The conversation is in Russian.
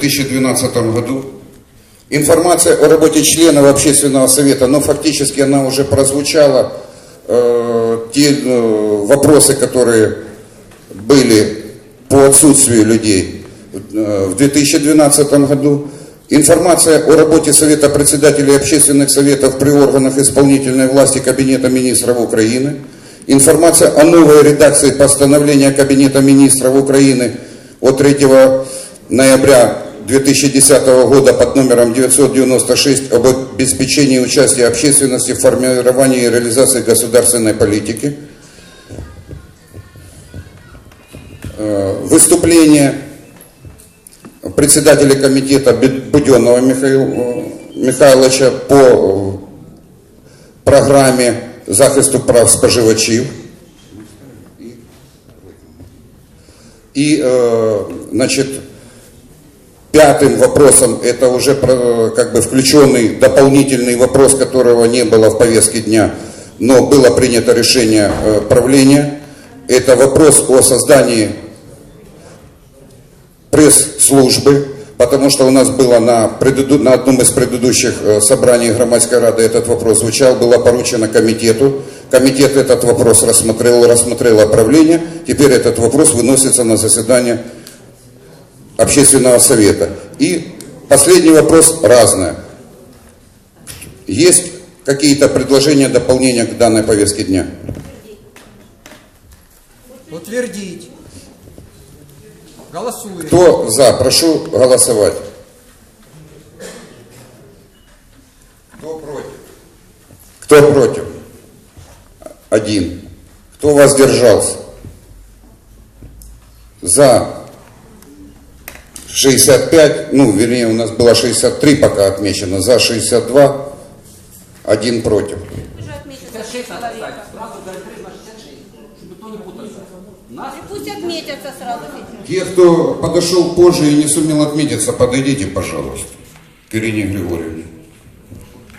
2012 году. Информация о работе членов общественного совета, но фактически она уже прозвучала. Э, те э, вопросы, которые были по отсутствию людей э, в 2012 году. Информация о работе Совета председателей общественных советов при органах исполнительной власти Кабинета министров Украины. Информация о новой редакции постановления Кабинета министров Украины от 3 ноября 2010 года под номером 996 об обеспечении участия общественности в формировании и реализации государственной политики. Э, Выступление председателя комитета Буденного Михаила Михайловича по программе захисту прав споживачів. И, э, значит, пятым вопросом, это уже как бы включенный дополнительный вопрос, которого не было в повестке дня, но было принято решение э, правления. Это вопрос о создании пресс-службы, потому что у нас было на, предыду- на одном из предыдущих э, собраний Громадской Рады этот вопрос звучал, было поручено комитету. Комитет этот вопрос рассмотрел, рассмотрело правление. Теперь этот вопрос выносится на заседание общественного совета. И последний вопрос разное. Есть какие-то предложения, дополнения к данной повестке дня? Утвердить. Голосуем. Кто за? Прошу голосовать. Кто против? Кто против? Один. Кто воздержался? За 65, ну, вернее, у нас было 63 пока отмечено, за 62, один против. Пусть отметятся сразу. Те, кто подошел позже и не сумел отметиться, подойдите, пожалуйста, к Ирине Григорьевне.